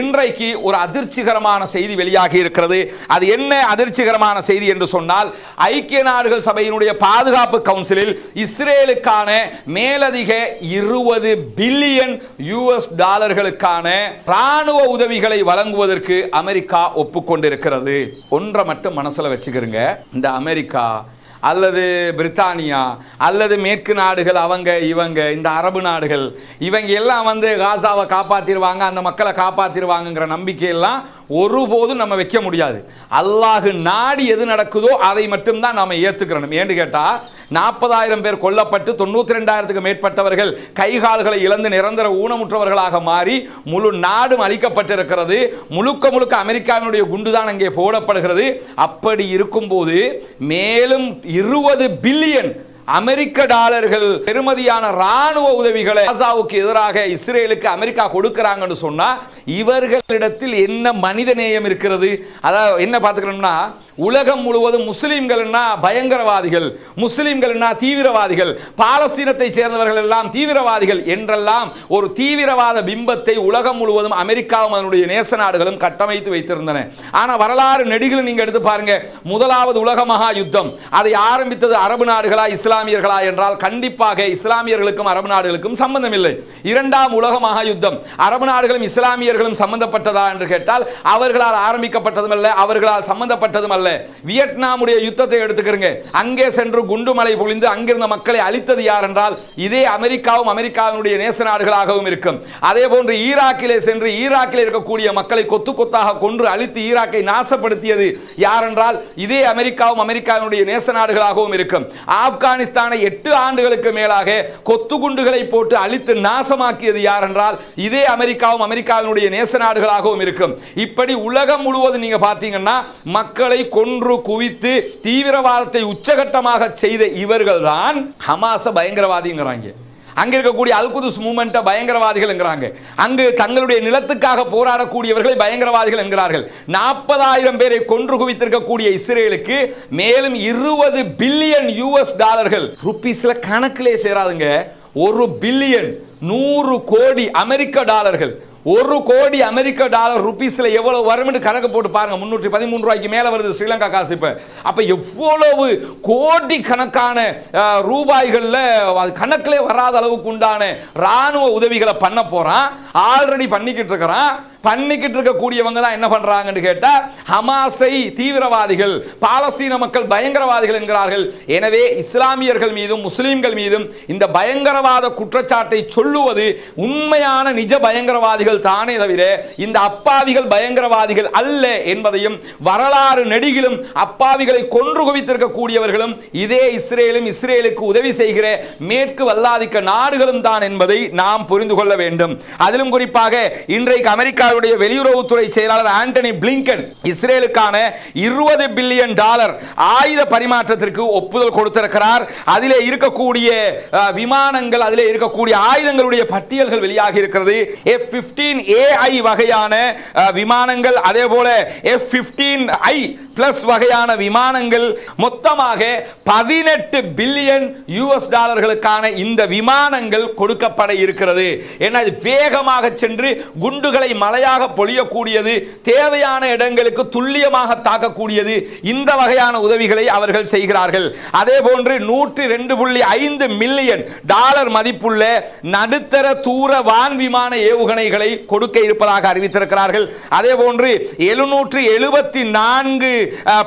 இன்றைக்கு ஒரு அதிர்ச்சிகரமான செய்தி வெளியாகி இருக்கிறது. அது என்ன அதிர்ச்சிகரமான செய்தி என்று சொன்னால் ஐக்கிய நாடுகள் சபையினுடைய பாதுகாப்பு கவுன்சிலில் இஸ்ரேலுக்கான மேலதிக இருபது பில்லியன் யூஎஸ் டாலர்களுக்கான ராணுவ உதவிகளை வழங்குவதற்கு அமெரிக்கா ஒப்புக்கொண்டிருக்கிறது. ஒன்றை மட்டும் மனசுல வச்சுக்கிறங்க இந்த அமெரிக்கா அல்லது பிரித்தானியா அல்லது மேற்கு நாடுகள் அவங்க இவங்க இந்த அரபு நாடுகள் இவங்க எல்லாம் வந்து காசாவை காப்பாற்றிடுவாங்க அந்த மக்களை காப்பாற்றிடுவாங்கங்கிற நம்பிக்கையெல்லாம் ஒருபோதும் நம்ம வைக்க முடியாது. அல்லாஹு நாடி எது நடக்குதோ அதை மட்டும்தான் நாம் ஏற்றுக்கிறணும் ஏன்னு கேட்டால் நாற்பதாயிரம் பேர் கொல்லப்பட்டு தொண்ணூற்றி ரெண்டாயிரத்துக்கு மேற்பட்டவர்கள் கைகால்களை இழந்து நிரந்தர ஊனமுற்றவர்களாக மாறி முழு நாடும் அழிக்கப்பட்டிருக்கிறது. முழுக்க முழுக்க அமெரிக்காவினுடைய குண்டுதான் அங்கே போடப்படுகிறது. அப்படி இருக்கும்போது மேலும் இருபது பில்லியன் அமெரிக்க டாலர்கள் பெருமதியான ராணுவ உதவிகளை காசாவுக்கு எதிராக இஸ்ரேலுக்கு அமெரிக்கா கொடுக்கறாங்கன்னு சொன்னா இவர்களிடத்தில் என்ன மனித நேயம் இருக்கிறது? அதாவது என்ன பார்த்துக்கணும்னா உலகம் முழுவதும் முஸ்லீம்கள்னா பயங்கரவாதிகள் முஸ்லீம்கள்னா தீவிரவாதிகள் பாலஸ்தீனத்தை சேர்ந்தவர்கள் எல்லாம் தீவிரவாதிகள் என்றெல்லாம் ஒரு தீவிரவாத பிம்பத்தை உலகம் முழுவதும் அமெரிக்காவும் அதனுடைய நேச நாடுகளும் கட்டமைத்து வைத்திருந்தன. ஆனால் வரலாறு நெடுகில் நீங்கள் எடுத்து பாருங்க முதலாவது உலக மகா யுத்தம் அதை ஆரம்பித்தது அரபு நாடுகளா இஸ்லாமியர்களா என்றால் கண்டிப்பாக இஸ்லாமியர்களுக்கும் அரபு நாடுகளுக்கும் சம்பந்தம் இல்லை இரண்டாம் உலக மகா யுத்தம் அரபு நாடுகளும் இஸ்லாமியர்களும் சம்பந்தப்பட்டதா என்று கேட்டால் அவர்களால் ஆரம்பிக்கப்பட்டதும் அல்ல அவர்களால் சம்பந்தப்பட்டதும் அல்ல. வியட்நாமுடைய யுத்தத்தை எடுத்துக்கிறங்க. அங்கே சென்று குண்டுமலை பொழிந்து அங்கிருந்த மக்களை அழித்தது யார் என்றால் இதே அமெரிக்காவும் அமெரிக்காவினுடைய நேச நாடுகளாகவும் இருக்கும். அதே போன்று ஈராக்கிலே சென்று ஈராக்கில் இருக்கக்கூடிய மக்களை கொத்து கொத்தாக கொன்று அழித்து ஈராக்கை நாசப்படுத்தியது யார் என்றால் இதே அமெரிக்காவும் அமெரிக்காவினுடைய நேச நாடுகளாகவும் இருக்கும். ஆப்கானிஸ்தானை எட்டு ஆண்டுகளுக்கு மேலாக கொத்து குண்டுகளை போட்டு அழித்து நாசமாக்கியது யார் என்றால் இதே அமெரிக்காவும் அமெரிக்காவினுடைய நேச நாடுகளாகவும் இருக்கும். இப்படி உலகம் முழுவதும் நீங்க பார்த்தீங்கன்னா மக்களை கொன்று குவித்து தீவிரவாதத்தை உச்சகட்டமாக செய்த இவர்கள் தான் ஹமாச பயங்கரவாதிங்கிறாங்க. அங்க இருக்கக்கூடிய அல்குதுஸ் மூமெண்ட்டை பயங்கரவாதிகள்ங்கிறாங்க அங்கு தங்களுடைய நிலத்துக்காக போராடக்கூடியவர்களை பயங்கரவாதிகள் என்கிறார்கள். நாற்பதாயிரம் பேரை கொன்று குவித்திருக்கக்கூடிய இஸ்ரேலுக்கு மேலும் இருபது பில்லியன் யூஎஸ் டாலர்கள் ருப்பீஸ்ல கணக்கிலே சேராதுங்க. ஒரு பில்லியன் நூறு கோடி அமெரிக்க டாலர்கள் ஒரு கோடி அமெரிக்க டாலர் ருபீஸ்ல எவ்வளவு வரும்னு கணக்கு போட்டு பாருங்க. முன்னூற்றி பதிமூணு ரூபாய்க்கு மேல வருது ஸ்ரீலங்கா காசு இப்ப. அப்ப எவ்வளவு கோடி கணக்கான ரூபாய்களில் ரூபாய்கள்ல அது கணக்கிலே வராத அளவுக்கு உண்டான ராணுவ உதவிகளை பண்ண போறான். ஆல்ரெடி பண்ணிக்கிட்டு இருக்கிறான். பண்ணிக்கிட்டு இருக்கக்கூடியவங்க தான் என்ன பண்றாங்கன்னு கேட்டா ஹமாஸை தீவிரவாதிகள் பாலஸ்தீன மக்கள் பயங்கரவாதிகள் என்கிறார்கள். எனவே இஸ்லாமியர்கள் மீதும் முஸ்லீம்கள் மீதும் இந்த பயங்கரவாத குற்றச்சாட்டை சொல்லுவது உண்மையான நிஜ பயங்கரவாதிகள் தானே தவிர இந்த அப்பாவிகள் பயங்கரவாதிகள் அல்ல என்பதையும் வரலாறு நெடுகிலும் அப்பாவிகளை கொன்று குவித்திருக்கக்கூடியவர்களும் இதே இஸ்ரேலும் இஸ்ரேலுக்கு உதவி செய்கிற மேற்கு வல்லாதிக்க நாடுகளும் தான் என்பதை நாம் புரிந்து கொள்ள வேண்டும். அதிலும் குறிப்பாக இன்றைக்கு அமெரிக்கா அமெரிக்காவுடைய வெளியுறவுத்துறை செயலாளர் ஆண்டனி பிளிங்கன் இஸ்ரேலுக்கான இருபது பில்லியன் டாலர் ஆயுத பரிமாற்றத்திற்கு ஒப்புதல் கொடுத்திருக்கிறார். அதிலே இருக்கக்கூடிய விமானங்கள் அதிலே இருக்கக்கூடிய ஆயுதங்களுடைய பட்டியல்கள் வெளியாகி இருக்கிறது. எஃப் பிப்டீன் ஏஐ வகையான விமானங்கள் அதே போல எஃப் பிப்டீன் ஐ பிளஸ் வகையான விமானங்கள் மொத்தமாக பதினெட்டு பில்லியன் யூஎஸ் டாலர்களுக்கான இந்த விமானங்கள் கொடுக்கப்பட இருக்கிறது. ஏன்னா இது வேகமாக சென்று குண்டுகளை மலை மழையாக பொழியக்கூடியது தேவையான இடங்களுக்கு துல்லியமாக தாக்கக்கூடியது இந்த வகையான உதவிகளை அவர்கள் செய்கிறார்கள். அதே போன்று நூற்றி ரெண்டு புள்ளி ஐந்து மில்லியன் டாலர் மதிப்புள்ள நடுத்தர தூர வான் விமான ஏவுகணைகளை கொடுக்க இருப்பதாக அறிவித்திருக்கிறார்கள். அதே போன்று எழுநூற்று எழுபத்தி நான்கு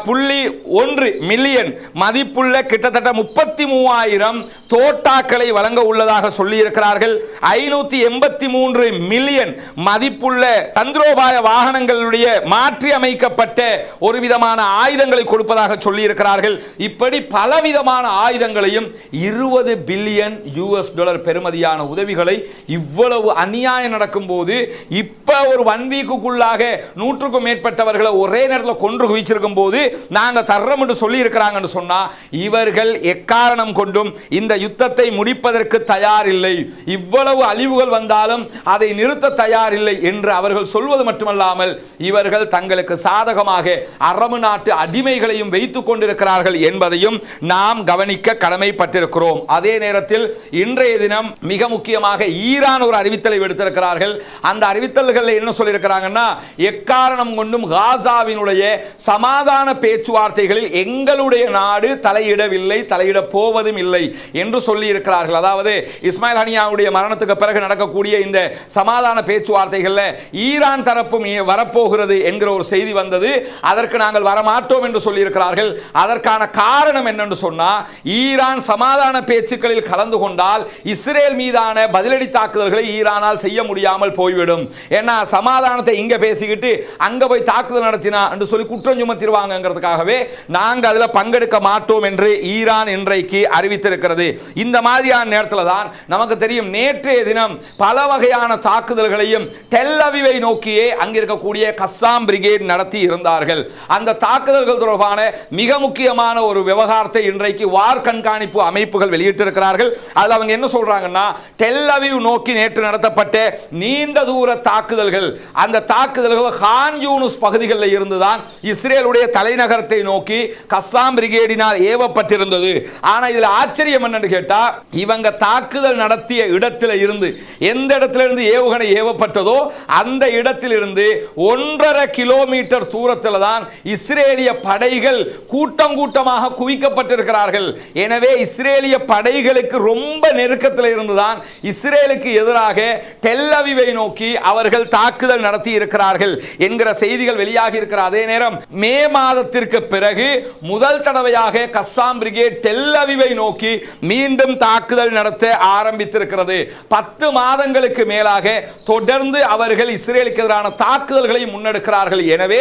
புள்ளி ஒன்று மில்லியன் மதிப்புள்ள கிட்டத்தட்ட முப்பத்தி மூவாயிரம் தோட்டாக்களை வழங்க உள்ளதாக சொல்லி இருக்கிறார்கள் ஐநூத்தி எண்பத்தி மூன்று மில்லியன் மதிப்புள்ள தந்திரோபாய வாகனங்களுடைய மாற்றி அமைக்கப்பட்ட ஒரு விதமான ஆயுதங்களை கொடுப்பதாக சொல்லி இருக்கிறார்கள் இப்படி பலவிதமான ஆயுதங்களையும் இருபது பில்லியன் யூஎஸ் டாலர் பெறுமதியான உதவிகளை இவ்வளவு அநியாயம் நடக்கும்போது இப்ப ஒரு ஒன் வீக்குக்குள்ளாக நூற்றுக்கும் மேற்பட்டவர்களை ஒரே நேரத்தில் கொன்று குவிச்சிருக்கும் போது நாங்க தர்றோம் என்று சொல்லி இருக்கிறாங்கன்னு சொன்னா இவர்கள் எக்காரணம் கொண்டும் இந்த யுத்தத்தை முடிப்பதற்கு தயார் இல்லை இவ்வளவு அழிவுகள் வந்தாலும் அதை நிறுத்த தயார் இல்லை என்று அவர்கள் அவர்கள் சொல்வது மட்டுமல்லாமல் இவர்கள் தங்களுக்கு சாதகமாக அரபு நாட்டு அடிமைகளையும் வைத்துக் கொண்டிருக்கிறார்கள் என்பதையும் நாம் கவனிக்க கடமைப்பட்டிருக்கிறோம். அதே நேரத்தில் இன்றைய தினம் மிக முக்கியமாக ஈரான் ஒரு அறிவித்தலை விடுத்திருக்கிறார்கள். அந்த அறிவித்தல்களில் என்ன சொல்லியிருக்கிறாங்கன்னா எக்காரணம் கொண்டும் காசாவினுடைய சமாதான பேச்சுவார்த்தைகளில் எங்களுடைய நாடு தலையிடவில்லை தலையிட போவதும் இல்லை என்று சொல்லி இருக்கிறார்கள் அதாவது இஸ்மாயில் ஹனியாவுடைய மரணத்துக்கு பிறகு நடக்கக்கூடிய இந்த சமாதான பேச்சுவார்த்தைகளில் ஈரான் தரப்பும் வரப்போகிறது என்கிற ஒரு செய்தி வந்தது. அதற்கு நாங்கள் வரமாட்டோம் என்று சொல்லியிருக்கிறார்கள். அதற்கான காரணம் என்னென்று சொன்னால் ஈரான் சமாதான பேச்சுக்களில் கலந்து கொண்டால் இஸ்ரேல் மீதான பதிலடி தாக்குதல்களை ஈரானால் செய்ய முடியாமல் போய்விடும். ஏன்னா சமாதானத்தை இங்க பேசிக்கிட்டு அங்க போய் தாக்குதல் நடத்தினா என்று சொல்லி குற்றம் சுமத்திடுவாங்கிறதுக்காகவே நாங்கள் அதில் பங்கெடுக்க மாட்டோம் என்று ஈரான் இன்றைக்கு அறிவித்திருக்கிறது. இந்த மாதிரியான நேரத்தில் தான் நமக்கு தெரியும் நேற்றைய தினம் பல வகையான தாக்குதல்களையும் டெல் அவிவை நோக்கியே அங்கிருக்கக்கூடிய கஸ்ஸாம் பிரிகேட் நடத்தி இருந்தார்கள். அந்த தாக்குதல்கள் தொடர்பான மிக முக்கியமான ஒரு விவகாரத்தை இன்றைக்கு வார் கண்காணிப்பு அமைப்புகள் வெளியிட்டிருக்கிறார்கள். அதில் அவங்க என்ன சொல்றாங்கன்னா டெல்லவியூ நோக்கி நேற்று நடத்தப்பட்ட நீண்ட தூர தாக்குதல்கள் அந்த தாக்குதல்கள் ஹான் யூனுஸ் பகுதிகளில் இருந்துதான் இஸ்ரேலுடைய தலைநகரத்தை நோக்கி கஸ்ஸாம் பிரிகேடினால் ஏவப்பட்டிருந்தது. ஆனால் இதில் ஆச்சரியம் என்னன்னு கேட்டால் இவங்க தாக்குதல் நடத்திய இடத்துல இருந்து எந்த இடத்துல இருந்து ஏவுகணை ஏவப்பட்டதோ அந்த அந்த இடத்திலிருந்து ஒன்றரை கிலோமீட்டர் தூரத்தில் தான் இஸ்ரேலிய படைகள் கூட்டம் கூட்டமாக குவிக்கப்பட்டிருக்கிறார்கள். எனவே இஸ்ரேலிய படைகளுக்கு ரொம்ப நெருக்கத்தில் இருந்துதான் இஸ்ரேலுக்கு எதிராக டெல்லவிவை நோக்கி அவர்கள் தாக்குதல் நடத்தி இருக்கிறார்கள் என்கிற செய்திகள் வெளியாகி இருக்கிற அதே நேரம் மே மாதத்திற்கு பிறகு முதல் தடவையாக கஸ்ஸாம் பிரிகேட் டெல்லவிவை நோக்கி மீண்டும் தாக்குதல் நடத்த ஆரம்பித்திருக்கிறது. பத்து மாதங்களுக்கு மேலாக தொடர்ந்து அவர்கள் இஸ்ரேலுக்கு எதிரான தாக்குதல்களை முன்னெடுக்கிறார்கள். எனவே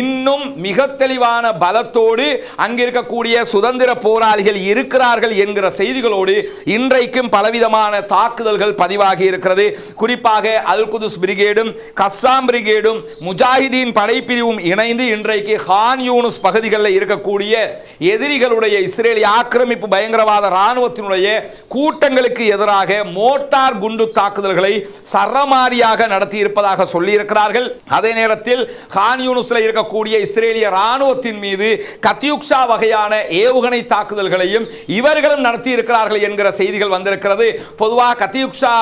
இன்னும் மிக தெளிவான பலத்தோடு அங்கிருக்கக்கூடிய சுதந்திர போராளிகள் இருக்கிறார்கள் என்கிற செய்திகளோடு இன்றைக்கும் பலவிதமான தாக்குதல்கள் பதிவாகி இருக்கிறது. குறிப்பாக அல் குதுஸ் பிரிகேடும் கஸ்ஸாம் பிரிகேடும் முஜாஹிதீன் படைப்பிரிவும் இணைந்து இன்றைக்கு ஹான் யூனுஸ் பகுதிகளில் இருக்கக்கூடிய எதிரிகளுடைய இஸ்ரேலிய ஆக்கிரமிப்பு பயங்கரவாத ராணுவத்தினுடைய கூட்டங்களுக்கு எதிராக மோட்டார் குண்டு தாக்குதல்களை சரமாரியாக நடத்தி இருப்பதாக சொல்லியிருக்கிறார்கள். அதே நேரத்தில் ஹான் யூனுஸ்ல இருக்கக்கூடிய இஸ்ரேலிய ராணுவத்தின் மீது கத்தியுக்ஷா வகையான ஏவுகணை தாக்குதல்களையும் இவர்களும் நடத்தி இருக்கிறார்கள் என்கிற செய்திகள் வந்திருக்கிறது. பொதுவாக கத்தியுக்ஷா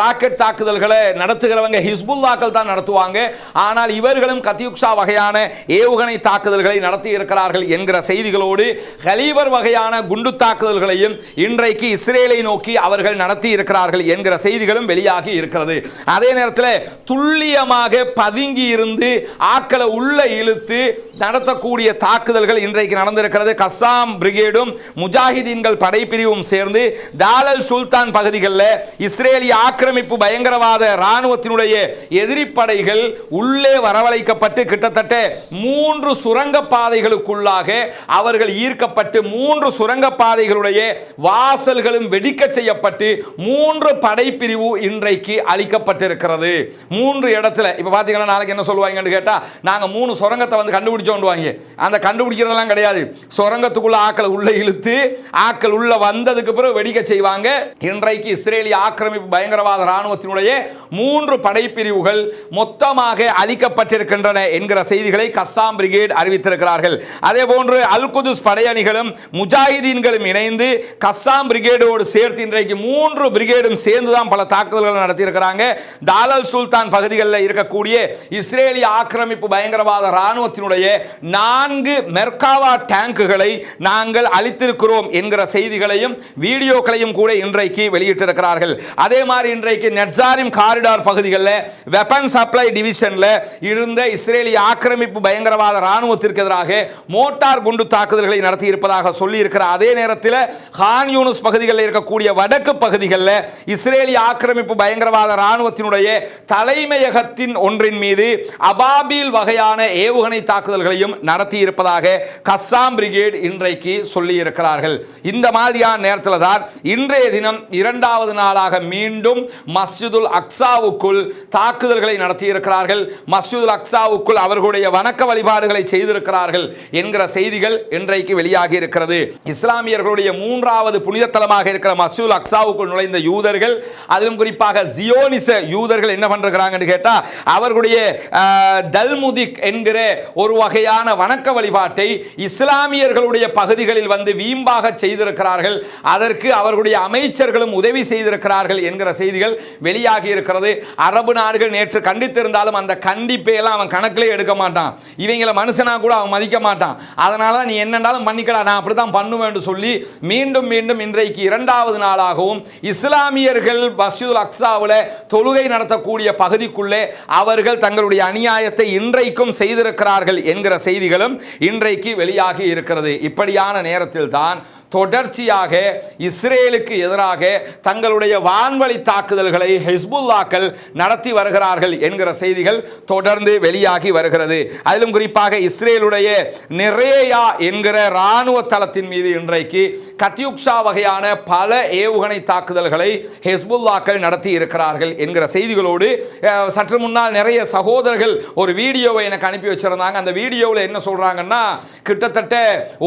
ராக்கெட் தாக்குதல்களை நடத்துகிறவங்க ஹிஸ்புல்லாக்கள் தான் நடத்துவாங்க. ஆனால் இவர்களும் கத்தியுக்ஷா வகையான ஏவுகணை தாக்குதல்களை நடத்தி இருக்கிறார்கள் என்கிற செய்திகளோடு ஹலீவர் வகையான குண்டு தாக்குதல்களையும் இன்றைக்கு இஸ்ரேலை நோக்கி அவர்கள் நடத்தி இருக்கிறார்கள் என்கிற செய்திகளும் வெளியாகி இருக்கிறது. அதே நேரத்தில் துல்லியமாக பதுங்கி இருந்து ஆக்களை உள்ள இழுத்து நடத்தக்கூடிய தாக்குதல்கள் இன்றைக்கு நடந்திருக்கிறது. கசாம் பிரிகேடும் முஜாஹிதீன்கள் படைப்பிரிவும் சேர்ந்து தாலல் சுல்தான் பகுதிகளில் இஸ்ரேலிய ஆக்கிரமிப்பு பயங்கரவாத இராணுவத்தினுடைய எதிரிப்படைகள் உள்ளே வரவழைக்கப்பட்டு கிட்டத்தட்ட மூன்று சுரங்க பாதைகளுக்குள்ளாக அவர்கள் ஈர்க்கப்பட்டு மூன்று சுரங்க பாதைகளுடைய வாசல்களும் வெடிக்க செய்யப்பட்டு மூன்று படைப்பிரிவு இன்றைக்கு அளிக்கப்பட்டிருக்கிறது மூன்று இடத்துல. இப்போ பார்த்தீங்கன்னா நாளைக்கு என்ன சொல்லுவாங்கன்னு கேட்டால் நாங்கள் மூணு சுரங்கத்தை வந்து கண்டுபிடிச்சோண்டுவாங்க அந்த கண்டுபிடிக்கிறதெல்லாம் கிடையாது. சுரங்கத்துக்குள்ள ஆக்களை உள்ள இழுத்து ஆக்கள் உள்ள வந்ததுக்கு பிறகு வெடிக்க செய்வாங்க. இன்றைக்கு இஸ்ரேலிய ஆக்கிரமிப்பு பயங்கரவாத ராணுவத்தினுடைய மூன்று படைப்பிரிவுகள் மொத்தமாக அளிக்கப்பட்டிருக்கின்றன என்கிற செய்திகளை கஸ்ஸாம் பிரிகேட் அறிவித்திருக்கிறார்கள். அதே போன்று அல் குதுஸ் படையணிகளும் முஜாஹிதீன்களும் இணைந்து கஸ்ஸாம் பிரிகேடோடு சேர்த்து இன்றைக்கு மூன்று பிரிகேடும் சேர்ந்து தான் பல தாக்குதல்கள் நடத்தியிருக்கிறாங்க. தாலல் சுல்தான் பகுதிகள் பகுதிகளில் இருக்கக்கூடிய இஸ்ரேலிய ஆக்கிரமிப்பு பயங்கரவாத இராணுவத்தினுடைய நான்கு மெர்காவா டேங்குகளை நாங்கள் அளித்திருக்கிறோம் என்கிற செய்திகளையும் வீடியோக்களையும் கூட இன்றைக்கு வெளியிட்டிருக்கிறார்கள். அதே மாதிரி இன்றைக்கு நெட்சாரிம் காரிடார் பகுதிகளில் வெப்பன் சப்ளை டிவிஷனில் இருந்த இஸ்ரேலிய ஆக்கிரமிப்பு பயங்கரவாத இராணுவத்திற்கு எதிராக மோட்டார் குண்டு தாக்குதல்களை நடத்தி இருப்பதாக சொல்லி அதே நேரத்தில் ஹான் யூனுஸ் பகுதிகளில் இருக்கக்கூடிய வடக்கு பகுதிகளில் இஸ்ரேலிய ஆக்கிரமிப்பு பயங்கரவாத இராணுவத்தினுடைய தலைமையக தலைமையகத்தின் ஒன்றின் மீது அபாபில் வகையான ஏவுகணை தாக்குதல்களையும் நடத்தி இருப்பதாக கஸ்ஸாம் பிரிகேட் இன்றைக்கு சொல்லி இருக்கிறார்கள் இந்த மாதிரியான நேரத்தில் தான் இன்றைய தினம் இரண்டாவது நாளாக மீண்டும் மஸ்ஜிதுல் அக்ஸாவுக்குள் தாக்குதல்களை நடத்தியிருக்கிறார்கள். மஸ்ஜிதுல் அக்ஸாவுக்குள் அவர்களுடைய வணக்க வழிபாடுகளை செய்திருக்கிறார்கள் என்கிற செய்திகள் இன்றைக்கு வெளியாகி இருக்கிறது இஸ்லாமியர்களுடைய மூன்றாவது புனித தலமாக இருக்கிற மஸ்ஜிதுல் அக்ஸாவுக்குள் நுழைந்த யூதர்கள் அதிலும் குறிப்பாக ஜியோனிச யூதர்கள் என்ன பண்றாங்கன்னு கேட்டால் அவர்களுடைய தல்முதிக் என்கிற ஒரு வகையான வணக்க வழிபாட்டை இஸ்லாமியர்களுடைய பகுதிகளில் வந்து வீம்பாக செய்திருக்கிறார்கள். அதற்கு அவர்களுடைய அமைச்சர்களும் உதவி செய்திருக்கிறார்கள் என்கிற செய்திகள் வெளியாகி இருக்கிறது. அரபு நாடுகள் நேற்று கண்டித்திருந்தாலும் அந்த கண்டிப்பை எல்லாம் அவன் கணக்கிலே எடுக்க மாட்டான். இவங்களை மனுஷனா கூட அவன் மதிக்க மாட்டான். அதனால தான் நீ என்னென்றாலும் பண்ணிக்கடா நான் அப்படி தான் பண்ணுவேன் சொல்லி மீண்டும் மீண்டும் இன்றைக்கு இரண்டாவது நாளாகவும் இஸ்லாமியர்கள் மஸ்ஜிதுல் அக்ஸாவில் தொழுகை நடத்தக்கூடிய பகுதிக்குள் பகுதிக்குள்ளே அவர்கள் தங்களுடைய அநியாயத்தை இன்றைக்கும் செய்திருக்கிறார்கள் என்கிற செய்திகளும் இன்றைக்கு வெளியாகி இருக்கிறது. இப்படியான நேரத்தில் தான் தொடர்ச்சியாக இஸ்ரேலுக்கு எதிராக தங்களுடைய வான்வழி தாக்குதல்களை ஹெஸ்புல்லாக்கள் நடத்தி வருகிறார்கள் என்கிற செய்திகள் தொடர்ந்து வெளியாகி வருகிறது. அதிலும் குறிப்பாக இஸ்ரேலுடைய நிறையா என்கிற இராணுவ தளத்தின் மீது இன்றைக்கு கத்யுக்ஷா வகையான பல ஏவுகணை தாக்குதல்களை ஹெஸ்புல்லாக்கள் நடத்தி இருக்கிறார்கள் என்கிற செய்திகளோடு சற்று முன்னால் நிறைய சகோதரர்கள் ஒரு வீடியோவை எனக்கு அனுப்பி வச்சிருந்தாங்க. அந்த வீடியோவில் என்ன சொல்றாங்கன்னா கிட்டத்தட்ட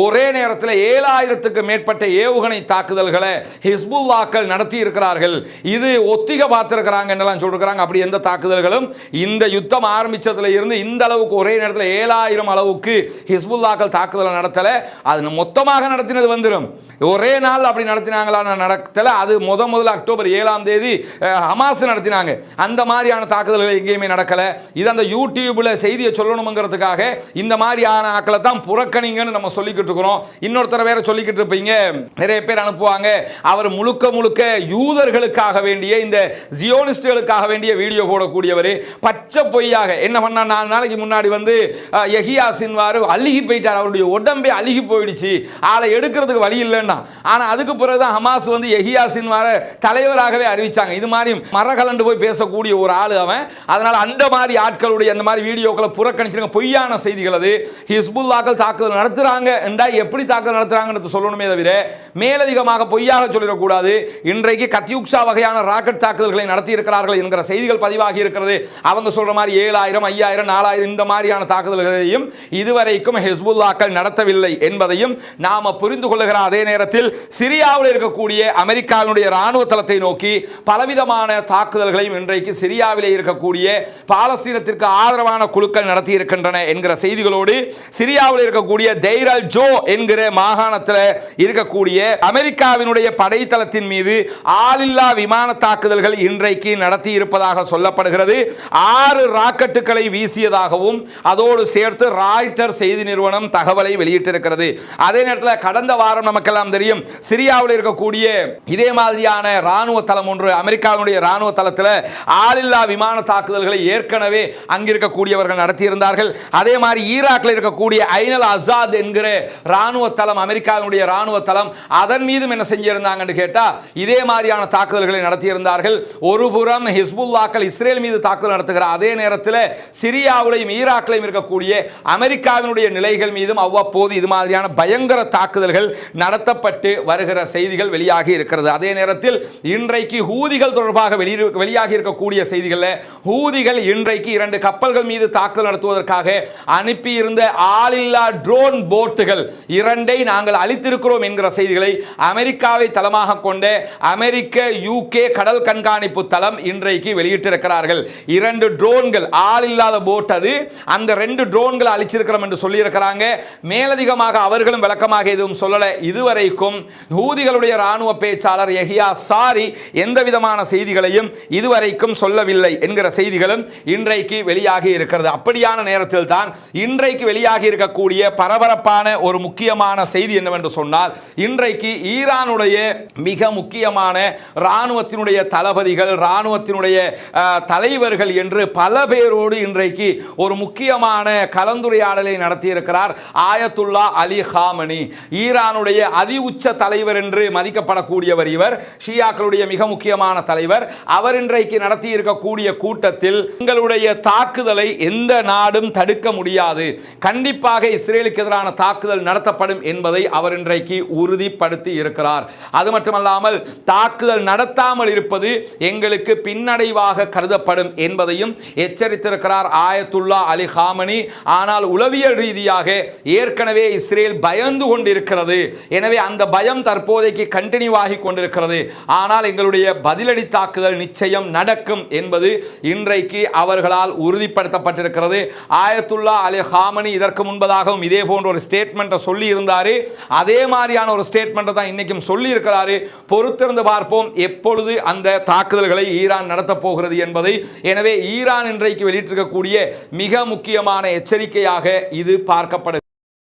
ஒரே நேரத்தில் ஏழாயிரத்துக்கு மேற்பட்ட ஏவுகணை தாக்குதல்களை ஹிஸ்புல்லாக்கள் நடத்தி இருக்கிறார்கள் இது ஒத்திக பார்த்திருக்கிறாங்க என்னெல்லாம் சொல்லிருக்கிறாங்க? அப்படி எந்த தாக்குதல்களும் இந்த யுத்தம் ஆரம்பிச்சதுல இருந்து இந்த அளவுக்கு ஒரே நேரத்தில் ஏழாயிரம் அளவுக்கு ஹிஸ்புல்லாக்கள் தாக்குதலை நடத்தலை. அது மொத்தமாக நடத்தினது வந்துடும் ஒரே நாள் அப்படி நடத்தினாங்களா நடத்தல. அது முத முதல்ல அக்டோபர் ஏழாம் தேதி ஹமாஸ் நடத்தினாங்க. அந்த மாதிரியான தாக்குதல்கள் எங்கேயுமே நடக்கல. இது அந்த யூடியூப்ல செய்தியை சொல்லணுங்கிறதுக்காக இந்த மாதிரியான ஆக்களை தான் புறக்கணிங்கன்னு நம்ம சொல்லிக்கிட்டு இருக்கிறோம். இன்னொருத்தர வேற சொல்லிக்கிட்டு அப்படிங்க நிறைய பேர் அனுப்புவாங்க. அவர் முழுக்க முழுக்க யூதர்களுக்காக வேண்டிய இந்த ஜியோனிஸ்டுகளுக்காக வேண்டிய வீடியோ போடக்கூடியவர் பச்சை பொய்யாக. என்ன பண்ணா நாலு நாளைக்கு முன்னாடி வந்து எஹியா சின்வார் அழுகி போயிட்டார். அவருடைய உடம்பே அழுகி போயிடுச்சு. ஆளை எடுக்கிறதுக்கு வழி இல்லைன்னா. ஆனா அதுக்கு பிறகு தான் ஹமாஸ் வந்து எஹியா சின்வார தலைவராகவே அறிவிச்சாங்க. இது மாதிரி மரகலண்டு போய் பேசக்கூடிய ஒரு ஆள் அவன். அதனால் அந்த மாதிரி ஆட்களுடைய அந்த மாதிரி வீடியோக்களை புறக்கணிச்சிருங்க. பொய்யான செய்திகள் அது. ஹிஸ்புல்லாக்கள் தாக்குதல் நடத்துறாங்க. எப்படி தாக்குதல் நடத்துறாங்கன்னு சொல்லணுமே தவிர மேலதிகமாக பொய்யாக சொல்லிடக்கூடாது. இன்றைக்கு கத்யூக்ஷா வகையான ராக்கெட் தாக்குதல்களை நடத்தி இருக்கிறார்கள் என்கிற செய்திகள் பதிவாகி இருக்கிறது. அவங்க சொல்ற மாதிரி ஏழாயிரம் ஐயாயிரம் நாலாயிரம் இந்த மாதிரியான தாக்குதல்களையும் இதுவரைக்கும் ஹிஸ்புல்லாக்கள் நடத்தவில்லை என்பதையும் நாம புரிந்து கொள்ளுகிற அதே நேரத்தில் சிரியாவில் இருக்கக்கூடிய அமெரிக்காவினுடைய ராணுவ தளத்தை நோக்கி பலவிதமான தாக்குதல்களையும் இன்றைக்கு சிரியாவிலே இருக்கக்கூடிய பாலஸ்தீனத்திற்கு ஆதரவான குழுக்கள் நடத்தி இருக்கின்றன என்கிற செய்திகளோடு சிரியாவில் இருக்கக்கூடிய தெய்ரல் ஜோ என்கிற மாகாணத்தில் இருக்கக்கூடிய அமெரிக்காவினுடைய படைத்தளத்தின் மீது ஆளில்லா விமான தாக்குதல்கள் இன்றைக்கு நடத்தி இருப்பதாக சொல்லப்படுகிறது. ஆறு ராக்கெட்டுகளை வீசியதாகவும் அதோடு சேர்த்து ராய்டர் செய்தி நிறுவனம் தகவலை வெளியிட்டிருக்கிறது. அதே நேரத்தில் கடந்த வாரம் நமக்கெல்லாம் தெரியும் சிரியாவில் இருக்கக்கூடிய இதே மாதிரியான ராணுவ தளம் ஒன்று அமெரிக்காவினுடைய ராணுவ தளத்தில் ஆளில்லா விமான தாக்குதல்களை ஏற்கனவே அங்கிருக்கக்கூடியவர்கள் நடத்தியிருந்தார்கள். அதே மாதிரி ஈராக்கில் இருக்கக்கூடிய ஐனல் அசாத் என்கிற ராணுவ தளம் அமெரிக்காவினுடைய ராணுவ தளம் அதன் மீதும் என்ன செஞ்சிருந்தாங்கன்னு கேட்டால் இதே மாதிரியான தாக்குதல்களை நடத்தியிருந்தார்கள். ஒரு புறம் ஹிஸ்புல்லாக்கள் இஸ்ரேல் மீது தாக்குதல் நடத்துகிற அதே நேரத்தில் சிரியாவிலையும் ஈராக்கிலையும் இருக்கக்கூடிய அமெரிக்காவினுடைய நிலைகள் மீதும் அவ்வப்போது இது மாதிரியான பயங்கர தாக்குதல்கள் நடத்தப்பட்டு வருகிற செய்திகள் வெளியாகி இருக்கிறது. அதே நேரத்தில் இன்றைக்கு ஹூதிகள் தொடர்பாக வெளியிரு வெளியாகி இருக்கக்கூடிய செய்திகளில் ஹூதிகள் இன்றைக்கு இரண்டு கப்பல்கள் மீது தாக்குதல் நடத்துவதற்காக அனுப்பியிருந்த ஆளில்லா ட்ரோன் போட்டுகள் இரண்டை நாங்கள் வருகிறோம் என்கிற செய்திகளை அமெரிக்காவை தளமாக கொண்ட அமெரிக்க யூகே கடல் கண்காணிப்பு தளம் இன்றைக்கு வெளியிட்டிருக்கிறார்கள். இரண்டு ட்ரோன்கள் ஆள் இல்லாத போட் அது. அந்த ரெண்டு ட்ரோன்களை அழிச்சிருக்கிறோம் என்று சொல்லியிருக்கிறாங்க. மேலதிகமாக அவர்களும் விளக்கமாக எதுவும் சொல்லலை. இதுவரைக்கும் ஹூதிகளுடைய ராணுவ பேச்சாளர் எஹியா சாரி எந்த விதமான செய்திகளையும் இதுவரைக்கும் சொல்லவில்லை என்கிற செய்திகளும் இன்றைக்கு வெளியாகி இருக்கிறது. அப்படியான நேரத்தில் தான் இன்றைக்கு வெளியாகி இருக்கக்கூடிய பரபரப்பான ஒரு முக்கியமான செய்தி என்னவென்று சொன்னால் இன்றைக்கு ஈரானுடைய மிக முக்கியமான இராணுவத்தினுடைய தளபதிகள் இராணுவத்தினுடைய தலைவர்கள் என்று பல பேரோடு இன்றைக்கு ஒரு முக்கியமான கலந்துரையாடலை நடத்தியிருக்கிறார் ஆயத்துல்லா அலி ஹாமனி. ஈரானுடைய அதி உச்ச தலைவர் என்று மதிக்கப்படக்கூடியவர் இவர் ஷியாக்களுடைய மிக முக்கியமான தலைவர். அவர் இன்றைக்கு நடத்தி இருக்கக்கூடிய கூட்டத்தில் எங்களுடைய தாக்குதலை எந்த நாடும் தடுக்க முடியாது. கண்டிப்பாக இஸ்ரேலுக்கு எதிரான தாக்குதல் நடத்தப்படும் என்பதை அவர் இன்றைக்கு உறுதிப்படுத்தி இருக்கிறார். அது மட்டுமல்லாமல் தாக்குதல் நடத்தாமல் இருப்பது எங்களுக்கு பின்னடைவாக கருதப்படும் என்பதையும் எச்சரித்திருக்கிறார் ஆயத்துல்லா அலி ஹாமனி. ஆனால் உளவியல் ரீதியாக ஏற்கனவே இஸ்ரேல் பயந்து கொண்டிருக்கிறது. எனவே அந்த பயம் தற்போதைக்கு கண்டினியூ ஆகி கொண்டிருக்கிறது. ஆனால் எங்களுடைய பதிலடி தாக்குதல் நிச்சயம் நடக்கும் என்பது இன்றைக்கு அவர்களால் உறுதிப்படுத்தப்பட்டிருக்கிறது. ஆயத்துல்லா அலி ஹாமனி இதற்கு முன்பதாகவும் இதே போன்ற ஒரு ஸ்டேட்மெண்ட்டை சொல்லி இருந்தார் அதே மாதிரி மாதிரியான ஒரு ஸ்டேட்மெண்ட்டை தான் இன்னைக்கும் சொல்லியிருக்கிறாரு. பொறுத்திருந்து பார்ப்போம் எப்பொழுது அந்த தாக்குதல்களை ஈரான் நடத்தப் போகிறது என்பதை. எனவே ஈரான் இன்றைக்கு வெளியிட்டிருக்கக்கூடிய மிக முக்கியமான எச்சரிக்கையாக இது பார்க்கப்படும்